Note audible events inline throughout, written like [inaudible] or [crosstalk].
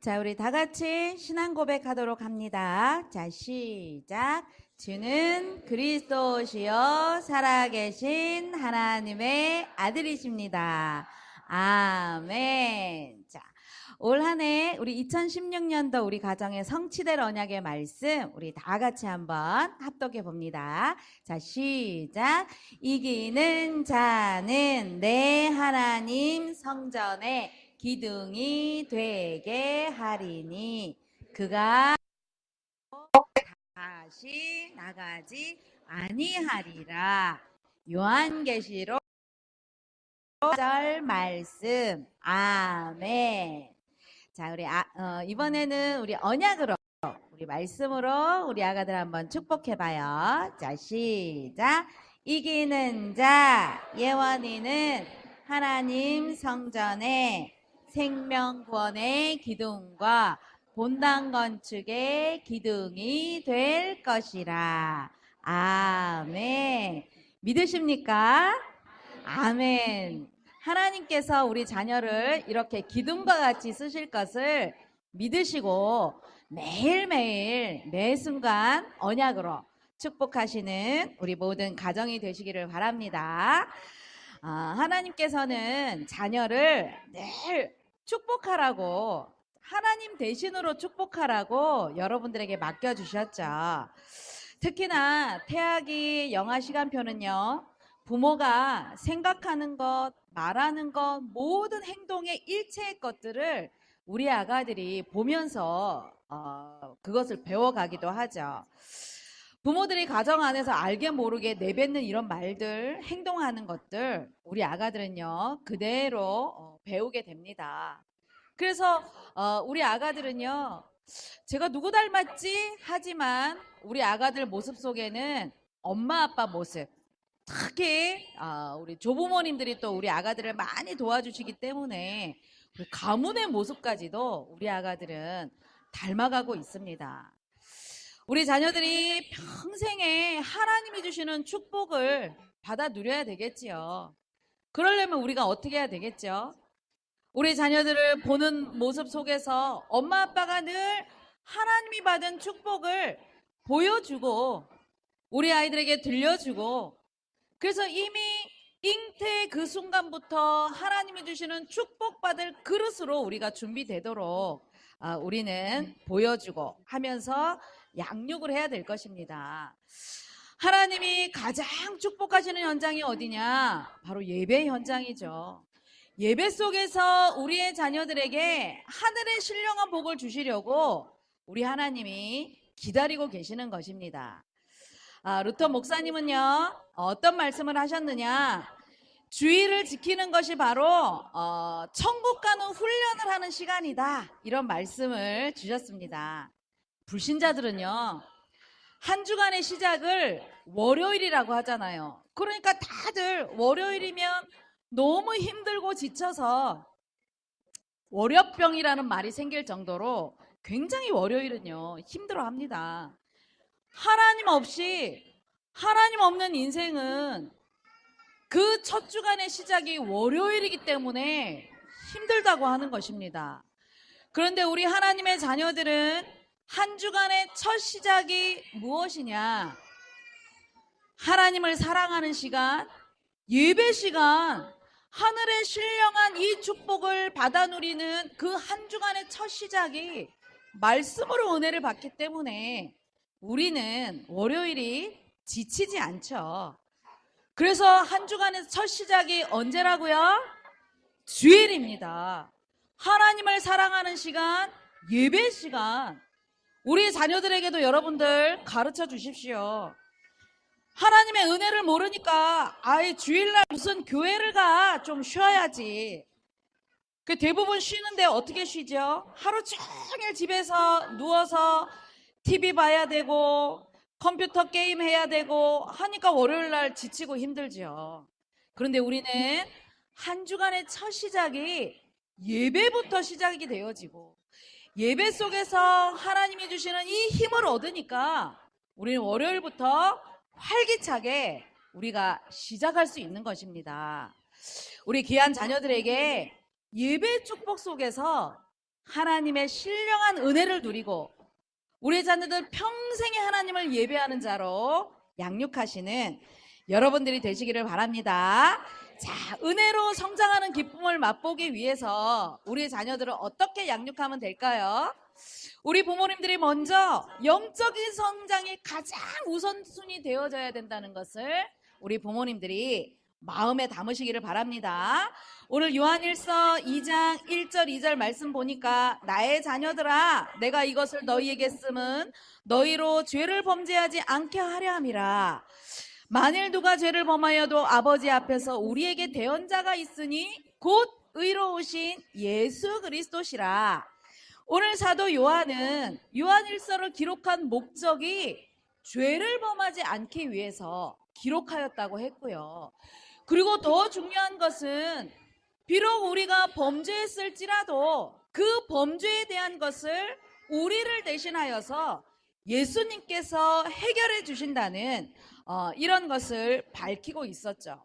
자, 우리 다 같이 신앙 고백하도록 합니다. 자, 시작. 주는 그리스도시요 살아계신 하나님의 아들이십니다. 아멘. 자, 올 한해 우리 2016년도 우리 가정의 성취될 언약의 말씀 우리 다 같이 한번 합독해 봅니다. 자, 시작. 이기는 자는 내 하나님 성전에 기둥이 되게 하리니 그가 다시 나가지 아니하리라. 요한계시록 절 말씀. 아멘. 자, 우리 아, 어, 이번에는 우리 언약으로 우리 말씀으로 우리 아가들 한번 축복해 봐요. 자, 시작. 이기는 자 예원이는 하나님 성전에 생명구원의 기둥과 본당 건축의 기둥이 될 것이라. 아멘. 믿으십니까? 아멘. 하나님께서 우리 자녀를 이렇게 기둥과 같이 쓰실 것을 믿으시고 매일매일 매 순간 언약으로 축복하시는 우리 모든 가정이 되시기를 바랍니다. 아, 하나님께서는 자녀를 늘 축복하라고 하나님 대신으로 축복하라고 여러분들에게 맡겨주셨죠. 특히나 태아기 영아 시간표는요, 부모가 생각하는 것, 말하는 것, 모든 행동의 일체의 것들을 우리 아가들이 보면서 어, 그것을 배워가기도 하죠. 부모들이 가정 안에서 알게 모르게 내뱉는 이런 말들, 행동하는 것들, 우리 아가들은요, 그대로 어, 배우게 됩니다. 그래서 어, 우리 아가들은요, 제가 누구 닮았지? 하지만 우리 아가들 모습 속에는 엄마 아빠 모습, 특히 아, 우리 조부모님들이 또 우리 아가들을 많이 도와주시기 때문에 가문의 모습까지도 우리 아가들은 닮아가고 있습니다. 우리 자녀들이 평생에 하나님이 주시는 축복을 받아 누려야 되겠지요. 그러려면 우리가 어떻게 해야 되겠죠? 우리 자녀들을 보는 모습 속에서 엄마 아빠가 늘 하나님이 받은 축복을 보여주고 우리 아이들에게 들려주고 그래서 이미 잉태의 그 순간부터 하나님이 주시는 축복받을 그릇으로 우리가 준비되도록 아, 우리는 보여주고 하면서 양육을 해야 될 것입니다. 하나님이 가장 축복하시는 현장이 어디냐? 바로 예배 현장이죠. 예배 속에서 우리의 자녀들에게 하늘의 신령한 복을 주시려고 우리 하나님이 기다리고 계시는 것입니다. 아, 루터 목사님은요, 어떤 말씀을 하셨느냐? 주의를 지키는 것이 바로 어, 천국 가는 훈련을 하는 시간이다. 이런 말씀을 주셨습니다. 불신자들은요, 한 주간의 시작을 월요일이라고 하잖아요. 그러니까 다들 월요일이면 너무 힘들고 지쳐서 월요병이라는 말이 생길 정도로 굉장히 월요일은요, 힘들어 합니다. 하나님 없이, 하나님 없는 인생은 그 첫 주간의 시작이 월요일이기 때문에 힘들다고 하는 것입니다. 그런데 우리 하나님의 자녀들은 한 주간의 첫 시작이 무엇이냐? 하나님을 사랑하는 시간, 예배 시간, 하늘의 신령한 이 축복을 받아 누리는 그 한 주간의 첫 시작이 말씀으로 은혜를 받기 때문에 우리는 월요일이 지치지 않죠. 그래서 한 주간의 첫 시작이 언제라고요? 주일입니다. 하나님을 사랑하는 시간, 예배 시간. 우리 자녀들에게도 여러분들 가르쳐 주십시오. 하나님의 은혜를 모르니까 아예 주일날 무슨 교회를 가 좀 쉬어야지. 그 대부분 쉬는데 어떻게 쉬죠? 하루 종일 집에서 누워서 TV 봐야 되고 컴퓨터 게임 해야 되고 하니까 월요일 날 지치고 힘들죠. 그런데 우리는 한 주간의 첫 시작이 예배부터 시작이 되어지고 예배 속에서 하나님이 주시는 이 힘을 얻으니까 우리는 월요일부터 활기차게 우리가 시작할 수 있는 것입니다. 우리 귀한 자녀들에게 예배 축복 속에서 하나님의 신령한 은혜를 누리고 우리 자녀들 평생에 하나님을 예배하는 자로 양육하시는 여러분들이 되시기를 바랍니다. 자, 은혜로 성장하는 기쁨을 맛보기 위해서 우리 자녀들을 어떻게 양육하면 될까요? 우리 부모님들이 먼저 영적인 성장이 가장 우선순위 되어져야 된다는 것을 우리 부모님들이 마음에 담으시기를 바랍니다. 오늘 요한일서 2장 1절 2절 말씀 보니까 나의 자녀들아 내가 이것을 너희에게 쓰면 너희로 죄를 범죄하지 않게 하려 함이라. 만일 누가 죄를 범하여도 아버지 앞에서 우리에게 대언자가 있으니 곧 의로우신 예수 그리스도시라. 오늘 사도 요한은 요한일서를 기록한 목적이 죄를 범하지 않기 위해서 기록하였다고 했고요. 그리고 더 중요한 것은 비록 우리가 범죄했을지라도 그 범죄에 대한 것을 우리를 대신하여서 예수님께서 해결해 주신다는 어, 이런 것을 밝히고 있었죠.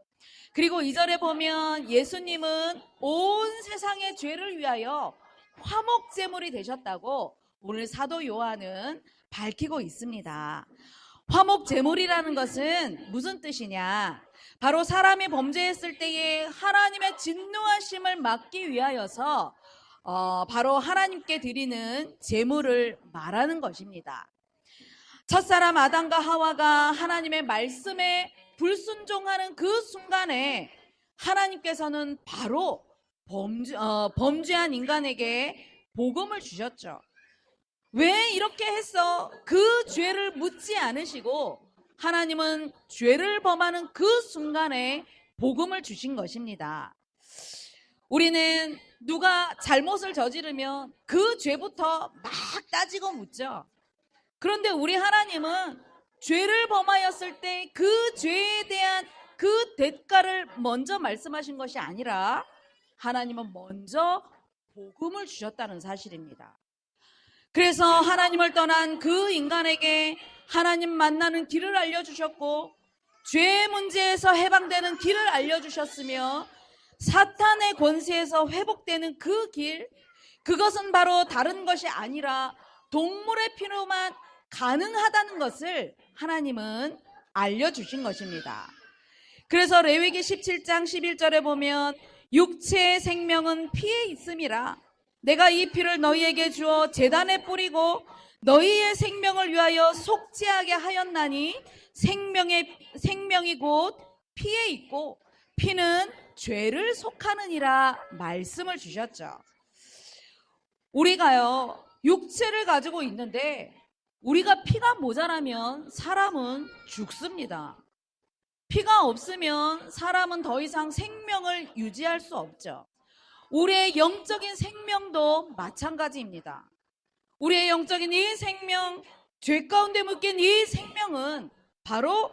그리고 이절에 보면 예수님은 온 세상의 죄를 위하여 화목제물이 되셨다고 오늘 사도 요한은 밝히고 있습니다. 화목제물이라는 것은 무슨 뜻이냐? 바로 사람이 범죄했을 때에 하나님의 진노하심을 막기 위하여서 어, 바로 하나님께 드리는 제물을 말하는 것입니다. 첫사람 아담과 하와가 하나님의 말씀에 불순종하는 그 순간에 하나님께서는 바로 범죄, 어, 범죄한 인간에게 복음을 주셨죠. 왜 이렇게 했어? 그 죄를 묻지 않으시고 하나님은 죄를 범하는 그 순간에 복음을 주신 것입니다. 우리는 누가 잘못을 저지르면 그 죄부터 막 따지고 묻죠. 그런데 우리 하나님은 죄를 범하였을 때 그 죄에 대한 그 대가를 먼저 말씀하신 것이 아니라 하나님은 먼저 복음을 주셨다는 사실입니다. 그래서 하나님을 떠난 그 인간에게 하나님 만나는 길을 알려주셨고 죄 문제에서 해방되는 길을 알려주셨으며 사탄의 권세에서 회복되는 그 길, 그것은 바로 다른 것이 아니라 동물의 피로만 가능하다는 것을 하나님은 알려주신 것입니다. 그래서 레위기 17장 11절에 보면 육체의 생명은 피에 있음이라 내가 이 피를 너희에게 주어 재단에 뿌리고 너희의 생명을 위하여 속죄하게 하였나니 생명의 생명이 곧 피에 있고 피는 죄를 속하느니라 말씀을 주셨죠. 우리가요 육체를 가지고 있는데 우리가 피가 모자라면 사람은 죽습니다. 피가 없으면 사람은 더 이상 생명을 유지할 수 없죠. 우리의 영적인 생명도 마찬가지입니다. 우리의 영적인 이 생명, 죄 가운데 묶인 이 생명은 바로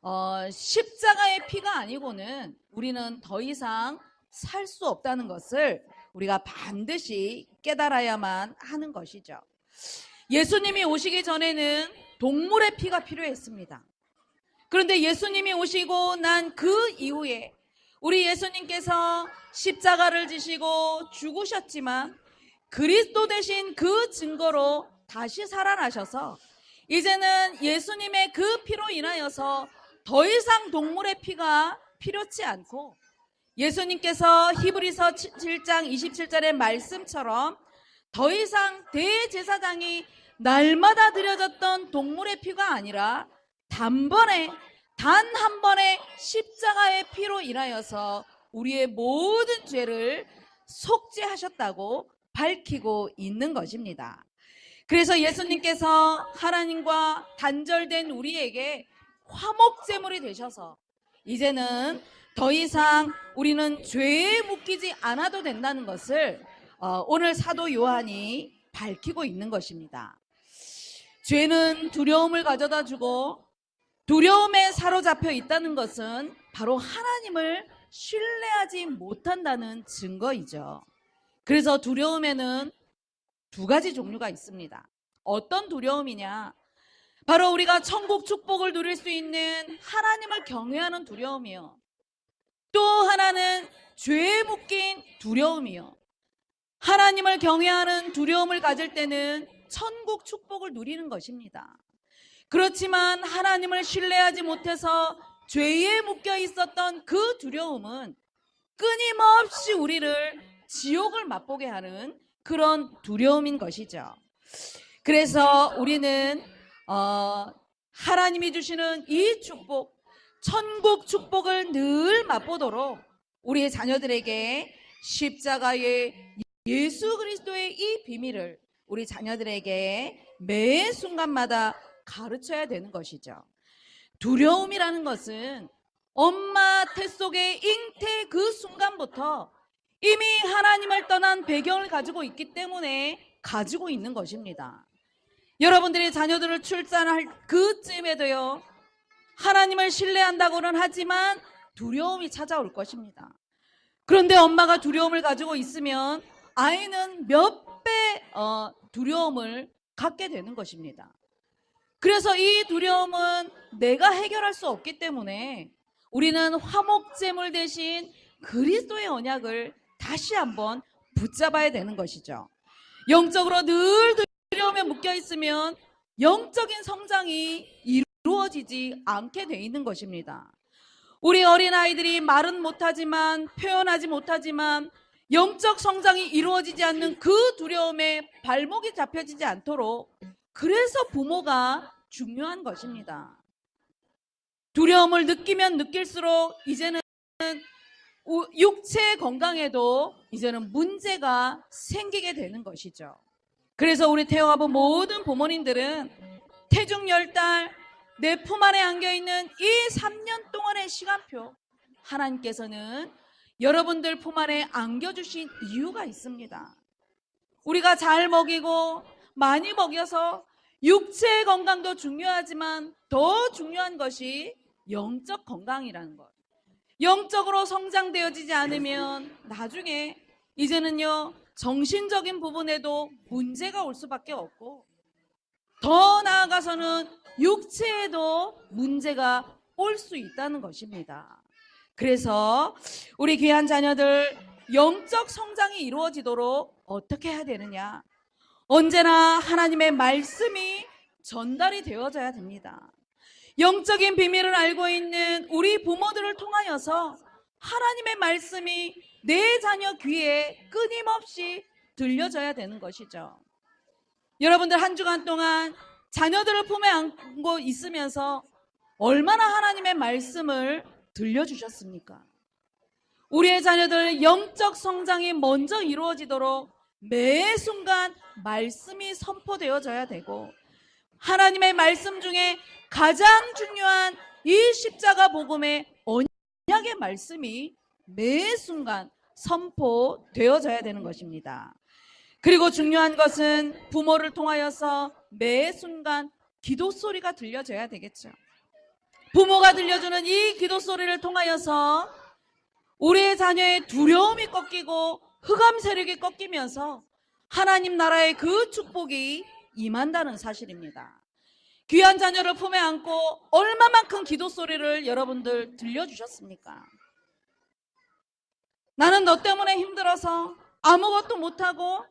어, 십자가의 피가 아니고는 우리는 더 이상 살 수 없다는 것을 우리가 반드시 깨달아야만 하는 것이죠. 예수님이 오시기 전에는 동물의 피가 필요했습니다. 그런데 예수님이 오시고 난 그 이후에 우리 예수님께서 십자가를 지시고 죽으셨지만 그리스도 대신 그 증거로 다시 살아나셔서 이제는 예수님의 그 피로 인하여서 더 이상 동물의 피가 필요치 않고 예수님께서 히브리서 7장 27절의 말씀처럼 더 이상 대제사장이 날마다 드려졌던 동물의 피가 아니라 단번에 단 한 번의 십자가의 피로 인하여서 우리의 모든 죄를 속죄하셨다고 밝히고 있는 것입니다. 그래서 예수님께서 하나님과 단절된 우리에게 화목제물이 되셔서 이제는 더 이상 우리는 죄에 묶이지 않아도 된다는 것을 어, 오늘 사도 요한이 밝히고 있는 것입니다. 죄는 두려움을 가져다 주고 두려움에 사로잡혀 있다는 것은 바로 하나님을 신뢰하지 못한다는 증거이죠. 그래서 두려움에는 두 가지 종류가 있습니다. 어떤 두려움이냐? 바로 우리가 천국 축복을 누릴 수 있는 하나님을 경외하는 두려움이요. 또 하나는 죄에 묶인 두려움이요. 하나님을 경외하는 두려움을 가질 때는 천국 축복을 누리는 것입니다. 그렇지만 하나님을 신뢰하지 못해서 죄에 묶여 있었던 그 두려움은 끊임없이 우리를 지옥을 맛보게 하는 그런 두려움인 것이죠. 그래서 우리는 어, 하나님이 주시는 이 축복, 천국 축복을 늘 맛보도록 우리의 자녀들에게 십자가의 예수 그리스도의 이 비밀을 우리 자녀들에게 매 순간마다 가르쳐야 되는 것이죠. 두려움이라는 것은 엄마 태 속의 잉태 그 순간부터 이미 하나님을 떠난 배경을 가지고 있기 때문에 가지고 있는 것입니다. 여러분들이 자녀들을 출산할 그쯤에도요, 하나님을 신뢰한다고는 하지만 두려움이 찾아올 것입니다. 그런데 엄마가 두려움을 가지고 있으면 아이는 몇배 어, 두려움을 갖게 되는 것입니다. 그래서 이 두려움은 내가 해결할 수 없기 때문에 우리는 화목제물 대신 그리스도의 언약을 다시 한번 붙잡아야 되는 것이죠. 영적으로 늘 두려움에 묶여 있으면 영적인 성장이 이루어지지 않게 돼 있는 것입니다. 우리 어린 아이들이 말은 못하지만 표현하지 못하지만 영적 성장이 이루어지지 않는 그 두려움에 발목이 잡혀지지 않도록 그래서 부모가 중요한 것입니다. 두려움을 느끼면 느낄수록 이제는 우- 육체 건강에도 이제는 문제가 생기게 되는 것이죠. 그래서 우리 태어아부 모든 부모님들은 태중 열 달 내 품 안에 안겨 있는 이 3년 동안의 시간표 하나님께서는 여러분들 품 안에 안겨주신 이유가 있습니다. 우리가 잘 먹이고 많이 먹여서 육체의 건강도 중요하지만 더 중요한 것이 영적 건강이라는 것. 영적으로 성장되어지지 않으면 나중에 이제는요 정신적인 부분에도 문제가 올 수밖에 없고 더 나아가서는 육체에도 문제가 올 수 있다는 것입니다. 그래서 우리 귀한 자녀들 영적 성장이 이루어지도록 어떻게 해야 되느냐? 언제나 하나님의 말씀이 전달이 되어져야 됩니다. 영적인 비밀을 알고 있는 우리 부모들을 통하여서 하나님의 말씀이 내 자녀 귀에 끊임없이 들려져야 되는 것이죠. 여러분들 한 주간 동안 자녀들을 품에 안고 있으면서 얼마나 하나님의 말씀을 들려주셨습니까? 우리의 자녀들 영적 성장이 먼저 이루어지도록 매 순간 말씀이 선포되어져야 되고 하나님의 말씀 중에 가장 중요한 이 십자가 복음의 언약의 말씀이 매 순간 선포되어져야 되는 것입니다. 그리고 중요한 것은 부모를 통하여서 매 순간 기도 소리가 들려져야 되겠죠. 부모가 들려주는 이 기도 소리를 통하여서 우리의 자녀의 두려움이 꺾이고 흑암 세력이 꺾이면서 하나님 나라의 그 축복이 임한다는 사실입니다. 귀한 자녀를 품에 안고 얼마만큼 기도 소리를 여러분들 들려주셨습니까? 나는 너 때문에 힘들어서 아무것도 못하고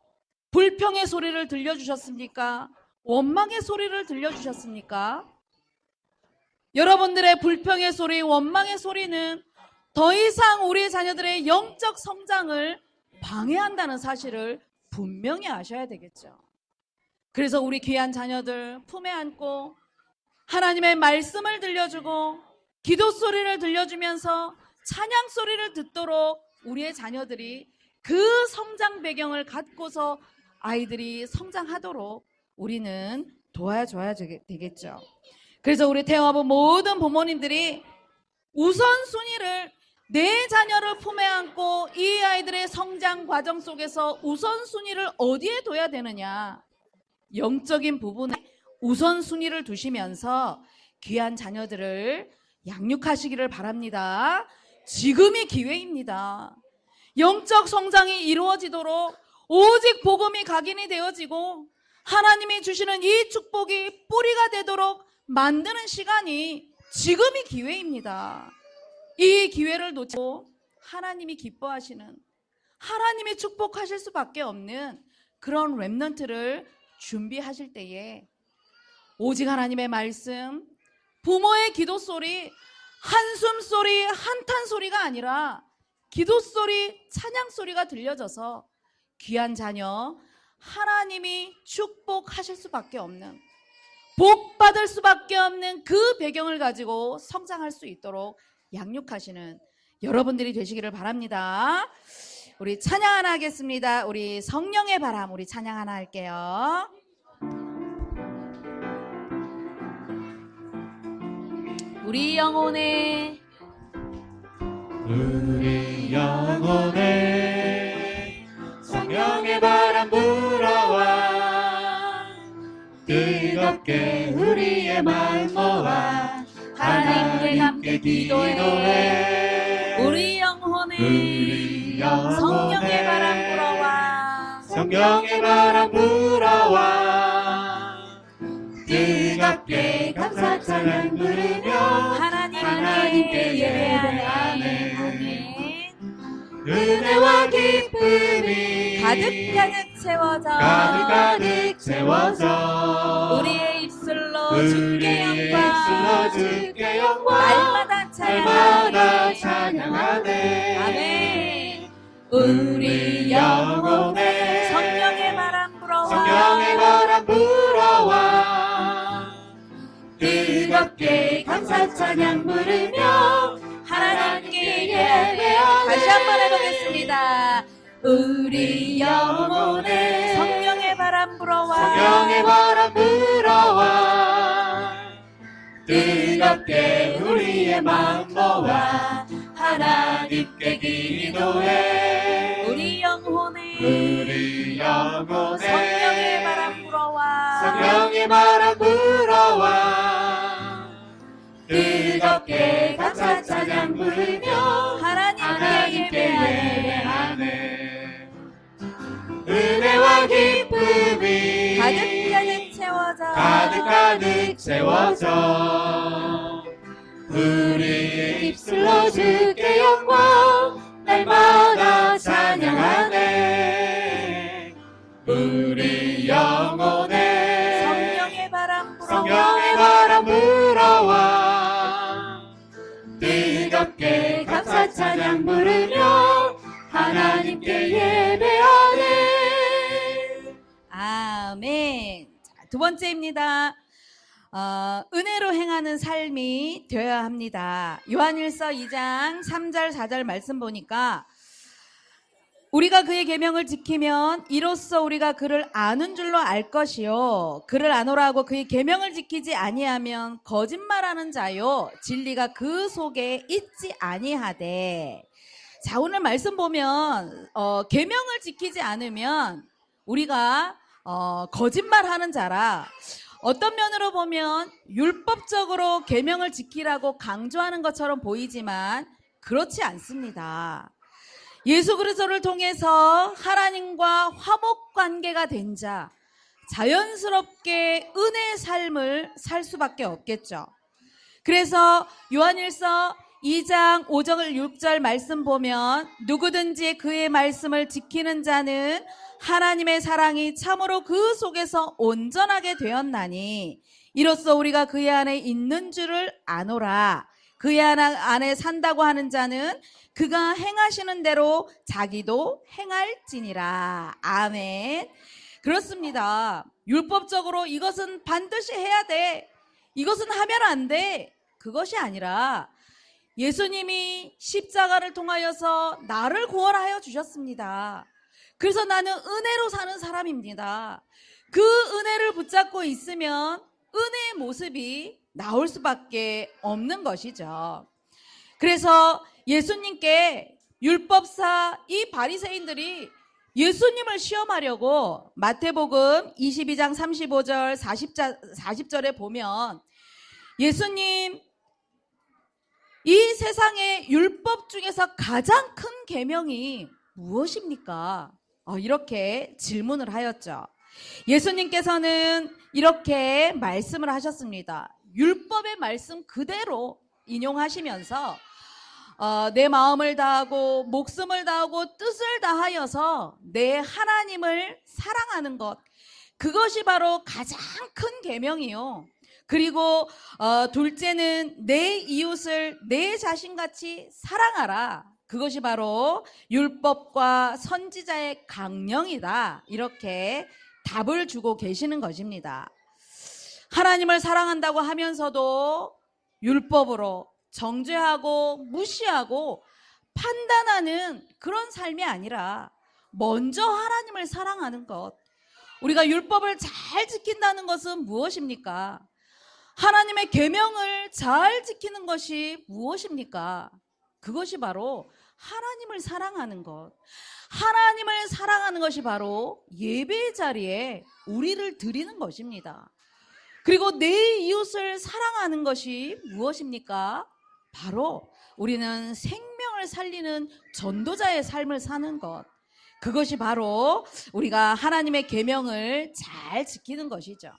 불평의 소리를 들려주셨습니까? 원망의 소리를 들려주셨습니까? 여러분들의 불평의 소리, 원망의 소리는 더 이상 우리 자녀들의 영적 성장을 방해한다는 사실을 분명히 아셔야 되겠죠. 그래서 우리 귀한 자녀들 품에 안고 하나님의 말씀을 들려주고 기도 소리를 들려주면서 찬양 소리를 듣도록 우리의 자녀들이 그 성장 배경을 갖고서 아이들이 성장하도록 우리는 도와줘야 되겠죠. 그래서 우리 태어아부 모든 부모님들이 우선순위를 내 자녀를 품에 안고 이 아이들의 성장 과정 속에서 우선순위를 어디에 둬야 되느냐. 영적인 부분에 우선순위를 두시면서 귀한 자녀들을 양육하시기를 바랍니다. 지금이 기회입니다. 영적 성장이 이루어지도록 오직 복음이 각인이 되어지고 하나님이 주시는 이 축복이 뿌리가 되도록 만드는 시간이 지금이 기회입니다. 이 기회를 놓치고 하나님이 기뻐하시는 하나님이 축복하실 수밖에 없는 그런 랩넌트를 준비하실 때에 오직 하나님의 말씀, 부모의 기도 소리, 한숨 소리, 한탄 소리가 아니라 기도 소리, 찬양 소리가 들려져서 귀한 자녀 하나님이 축복하실 수밖에 없는 복 받을 수밖에 없는 그 배경을 가지고 성장할 수 있도록 양육하시는 여러분들이 되시기를 바랍니다. 우리 찬양 하나 하겠습니다. 우리 성령의 바람 우리 찬양 하나 할게요. 우리 영혼에 우리 영혼에 성령의 바람 불어와 뜨겁게 우리의 마음 모아 하나님께 함께 기도해. 우리 영혼에 우리 성령의 바람 불어와. 성령의 바람 불어와. 뜨겁게 감사 찬양 부르며 하나님께 하나님께 예배하네. 은혜와 기쁨이 가득 가득 채워져. 가득 가득 채워져 우리의 입술로 주께 영광. 주께 영광. 날마다 찬양하네. 찬양하네. 아멘. 우리 영혼에 성령의 바람 불어와. 성령의 바람 불어와. 뜨겁게 감사 찬양 부르며 하나님께 예배하네. 다시 한번 해보겠습니다. 우리 영혼에 성령의 바람 불어와 성령의 바람 불어와. 뜨겁게 우리의 마음 모아 하나님께 기도해. 우리 영혼에 우리 영혼에 성령의 바람 불어와. 성령의 바람 불어와. 뜨겁게 감사 찬양 부르며 하나님께 예배하네 은혜와 기쁨이 가득 가득 채워져. 가득 가득 채워져. 우리의 입술로 주께 영광 날마다 찬양하네. 우리 영혼에 성령의 바람 불어와. 성령의 바람 불어와. 뜨겁게 감사 찬양 부르며 하나님께 예배하네 아멘. 자, 두 번째입니다. 어, 은혜로 행하는 삶이 되어야 합니다. 요한일서 2장 3절 4절 말씀 보니까 우리가 그의 계명을 지키면 이로써 우리가 그를 아는 줄로 알 것이요 그를 아노라 하고 그의 계명을 지키지 아니하면 거짓말하는 자요 진리가 그 속에 있지 아니하되 자 오늘 말씀 보면 어, 계명을 지키지 않으면 우리가 어, 거짓말하는 자라 어떤 면으로 보면 율법적으로 계명을 지키라고 강조하는 것처럼 보이지만 그렇지 않습니다. 예수 그리스도를 통해서 하나님과 화목 관계가 된 자, 자연스럽게 은혜의 삶을 살 수밖에 없겠죠. 그래서 요한일서 2장 5절 6절 말씀 보면 누구든지 그의 말씀을 지키는 자는 하나님의 사랑이 참으로 그 속에서 온전하게 되었나니 이로써 우리가 그의 안에 있는 줄을 아노라. 그의 안에 산다고 하는 자는 그가 행하시는 대로 자기도 행할지니라. 아멘. 그렇습니다. 율법적으로 이것은 반드시 해야 돼. 이것은 하면 안 돼. 그것이 아니라 예수님이 십자가를 통하여서 나를 구원하여 주셨습니다. 그래서 나는 은혜로 사는 사람입니다. 그 은혜를 붙잡고 있으면 은혜의 모습이 나올 수밖에 없는 것이죠. 그래서 예수님께 율법사 이 바리새인들이 예수님을 시험하려고 마태복음 22장 35절 40절, 40절에 보면 예수님 이 세상의 율법 중에서 가장 큰 계명이 무엇입니까? 어, 이렇게 질문을 하였죠. 예수님께서는 이렇게 말씀을 하셨습니다. 율법의 말씀 그대로 인용하시면서 어, 내 마음을 다하고 목숨을 다하고 뜻을 다하여서 내 하나님을 사랑하는 것 그것이 바로 가장 큰 계명이요. 그리고 어, 둘째는 내 이웃을 내 자신같이 사랑하라. 그것이 바로 율법과 선지자의 강령이다. 이렇게 답을 주고 계시는 것입니다. 하나님을 사랑한다고 하면서도 율법으로 정죄하고 무시하고 판단하는 그런 삶이 아니라 먼저 하나님을 사랑하는 것. 우리가 율법을 잘 지킨다는 것은 무엇입니까? 하나님의 계명을 잘 지키는 것이 무엇입니까? 그것이 바로 하나님을 사랑하는 것. 하나님을 사랑하는 것이 바로 예배의 자리에 우리를 드리는 것입니다. 그리고 내 이웃을 사랑하는 것이 무엇입니까? 바로 우리는 생명을 살리는 전도자의 삶을 사는 것. 그것이 바로 우리가 하나님의 계명을 잘 지키는 것이죠.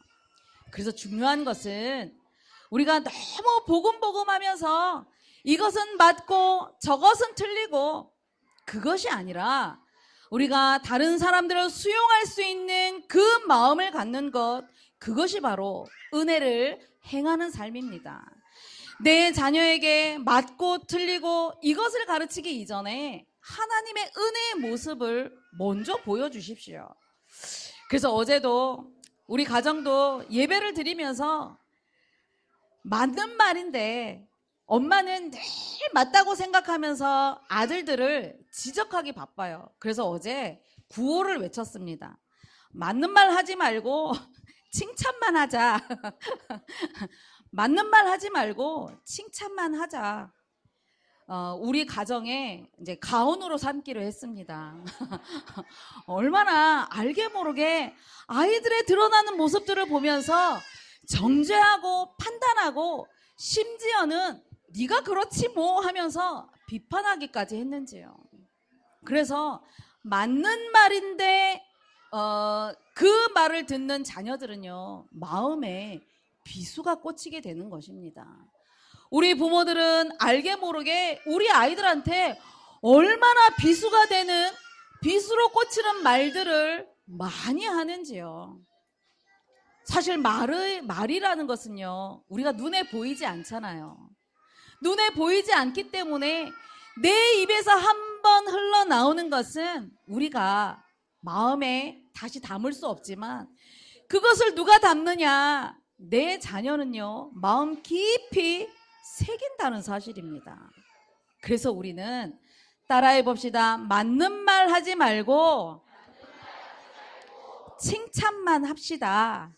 그래서 중요한 것은 우리가 너무 보금보금하면서 이것은 맞고 저것은 틀리고 그것이 아니라 우리가 다른 사람들을 수용할 수 있는 그 마음을 갖는 것 그것이 바로 은혜를 행하는 삶입니다. 내 자녀에게 맞고 틀리고 이것을 가르치기 이전에 하나님의 은혜의 모습을 먼저 보여주십시오. 그래서 어제도 우리 가정도 예배를 드리면서 맞는 말인데 엄마는 늘 맞다고 생각하면서 아들들을 지적하기 바빠요. 그래서 어제 구호를 외쳤습니다. 맞는 말 하지 말고 [laughs] 칭찬만 하자. [laughs] 맞는 말 하지 말고 칭찬만 하자. 어, 우리 가정에 이제 가온으로 삼기로 했습니다. [laughs] 얼마나 알게 모르게 아이들의 드러나는 모습들을 보면서 정죄하고 판단하고 심지어는 네가 그렇지 뭐 하면서 비판하기까지 했는지요. 그래서 맞는 말인데 어, 그 말을 듣는 자녀들은요 마음에 비수가 꽂히게 되는 것입니다. 우리 부모들은 알게 모르게 우리 아이들한테 얼마나 비수가 되는 비수로 꽂히는 말들을 많이 하는지요. 사실 말의 말이라는 것은요 우리가 눈에 보이지 않잖아요. 눈에 보이지 않기 때문에 내 입에서 한 번 흘러나오는 것은 우리가 마음에 다시 담을 수 없지만 그것을 누가 담느냐? 내 자녀는요, 마음 깊이 새긴다는 사실입니다. 그래서 우리는 따라해 봅시다. 맞는 말 하지 말고 칭찬만 합시다.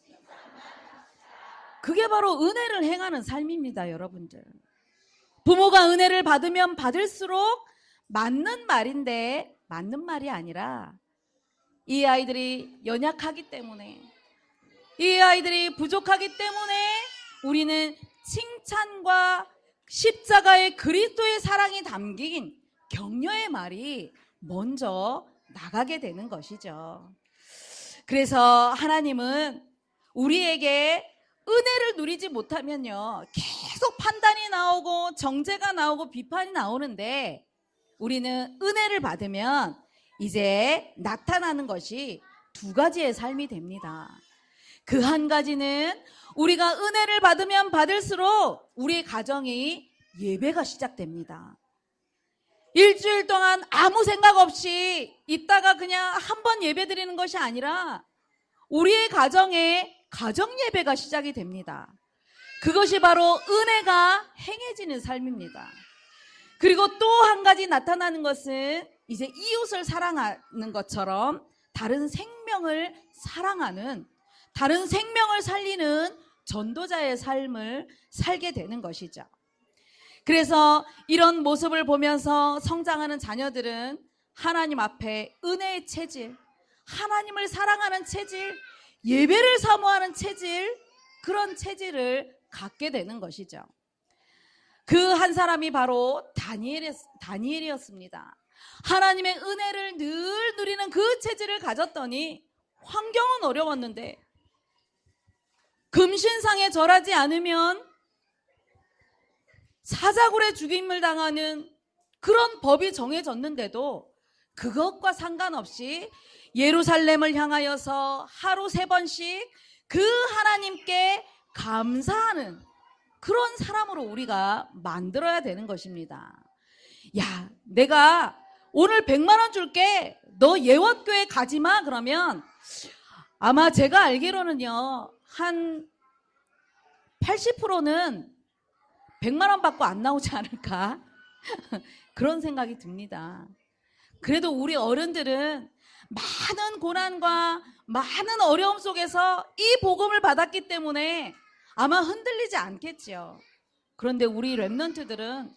그게 바로 은혜를 행하는 삶입니다, 여러분들. 부모가 은혜를 받으면 받을수록 맞는 말인데 맞는 말이 아니라 이 아이들이 연약하기 때문에 이 아이들이 부족하기 때문에 우리는 칭찬과 십자가의 그리스도의 사랑이 담긴 격려의 말이 먼저 나가게 되는 것이죠. 그래서 하나님은 우리에게 은혜를 누리지 못하면요. 계속 판단이 나오고 정죄가 나오고 비판이 나오는데 우리는 은혜를 받으면 이제 나타나는 것이 두 가지의 삶이 됩니다. 그 한 가지는 우리가 은혜를 받으면 받을수록 우리 가정이 예배가 시작됩니다. 일주일 동안 아무 생각 없이 있다가 그냥 한 번 예배 드리는 것이 아니라 우리의 가정에 가정 예배가 시작이 됩니다. 그것이 바로 은혜가 행해지는 삶입니다. 그리고 또 한 가지 나타나는 것은 이제 이웃을 사랑하는 것처럼 다른 생명을 사랑하는 다른 생명을 살리는 전도자의 삶을 살게 되는 것이죠. 그래서 이런 모습을 보면서 성장하는 자녀들은 하나님 앞에 은혜의 체질, 하나님을 사랑하는 체질, 예배를 사모하는 체질, 그런 체질을 갖게 되는 것이죠. 그 한 사람이 바로 다니엘, 다니엘이었습니다. 하나님의 은혜를 늘 누리는 그 체질을 가졌더니 환경은 어려웠는데 금신상에 절하지 않으면 사자굴에 죽임을 당하는 그런 법이 정해졌는데도 그것과 상관없이 예루살렘을 향하여서 하루 세 번씩 그 하나님께 감사하는 그런 사람으로 우리가 만들어야 되는 것입니다. 야, 내가 오늘 100만 원 줄게. 너 예원교회 가지 마. 그러면 아마 제가 알기로는요. 한 80%는 100만 원 받고 안 나오지 않을까? [laughs] 그런 생각이 듭니다. 그래도 우리 어른들은 많은 고난과 많은 어려움 속에서 이 복음을 받았기 때문에 아마 흔들리지 않겠지요. 그런데 우리 랩런트들은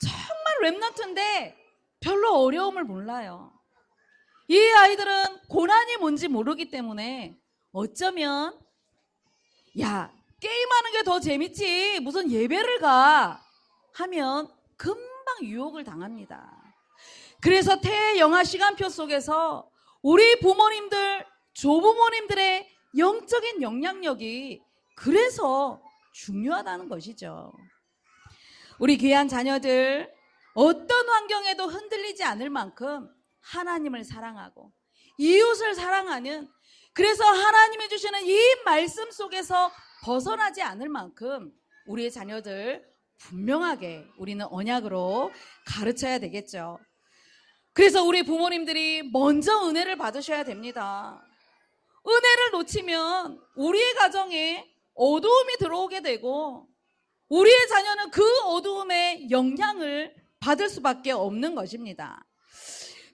정말 랩런트인데 별로 어려움을 몰라요. 이 아이들은 고난이 뭔지 모르기 때문에 어쩌면 야 게임하는 게 더 재밌지 무슨 예배를 가 하면 금방 유혹을 당합니다. 그래서 태영아 시간표 속에서 우리 부모님들 조부모님들의 영적인 영향력이 그래서 중요하다는 것이죠. 우리 귀한 자녀들 어떤 환경에도 흔들리지 않을 만큼 하나님을 사랑하고 이웃을 사랑하는 그래서 하나님이 주시는 이 말씀 속에서 벗어나지 않을 만큼 우리의 자녀들 분명하게 우리는 언약으로 가르쳐야 되겠죠. 그래서 우리 부모님들이 먼저 은혜를 받으셔야 됩니다. 은혜를 놓치면 우리의 가정에 어두움이 들어오게 되고 우리의 자녀는 그 어두움의 영향을 받을 수밖에 없는 것입니다.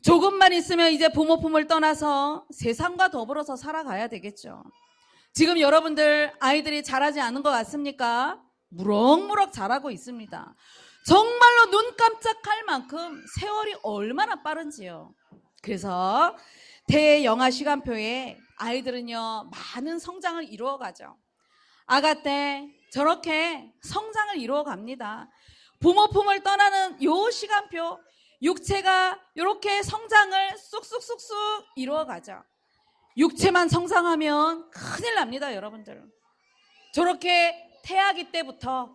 조금만 있으면 이제 부모 품을 떠나서 세상과 더불어서 살아가야 되겠죠. 지금 여러분들 아이들이 잘하지 않은 것 같습니까? 무럭무럭 잘하고 있습니다. 정말로 눈 깜짝할 만큼 세월이 얼마나 빠른지요. 그래서 대영아 시간표에 아이들은요 많은 성장을 이루어가죠. 아가 때 저렇게 성장을 이루어갑니다. 부모 품을 떠나는 요 시간표 육체가 이렇게 성장을 쑥쑥쑥쑥 이루어가죠. 육체만 성장하면 큰일 납니다, 여러분들. 저렇게 태아기 때부터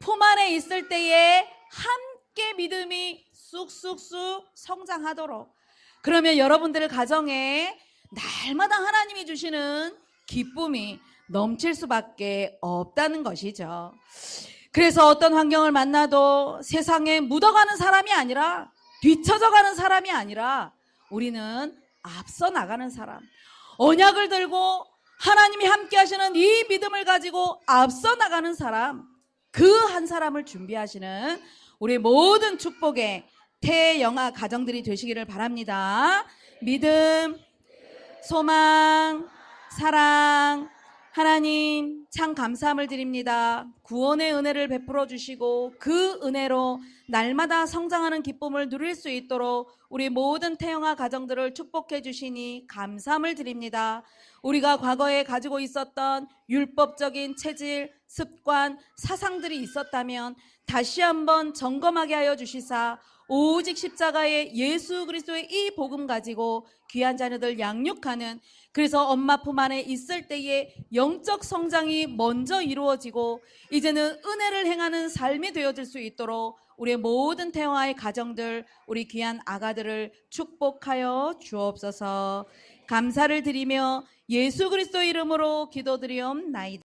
품 안에 있을 때에 함께 믿음이 쑥쑥쑥 성장하도록 그러면 여러분들 가정에 날마다 하나님이 주시는 기쁨이 넘칠 수밖에 없다는 것이죠. 그래서 어떤 환경을 만나도 세상에 묻어가는 사람이 아니라 뒤처져가는 사람이 아니라 우리는 앞서 나가는 사람. 언약을 들고 하나님이 함께 하시는 이 믿음을 가지고 앞서 나가는 사람. 그 한 사람을 준비하시는 우리 모든 축복의 태영아 가정들이 되시기를 바랍니다. 믿음, 소망, 사랑, 하나님 참 감사함을 드립니다. 구원의 은혜를 베풀어 주시고 그 은혜로 날마다 성장하는 기쁨을 누릴 수 있도록 우리 모든 태영아 가정들을 축복해 주시니 감사함을 드립니다. 우리가 과거에 가지고 있었던 율법적인 체질, 습관, 사상들이 있었다면 다시 한번 점검하게 하여 주시사 오직 십자가의 예수 그리스도의 이 복음 가지고 귀한 자녀들 양육하는 그래서 엄마 품 안에 있을 때에 영적 성장이 먼저 이루어지고 이제는 은혜를 행하는 삶이 되어질 수 있도록 우리의 모든 태영아의 가정들 우리 귀한 아가들을 축복하여 주옵소서 감사를 드리며 예수 그리스도 이름으로 기도드리옵나이다.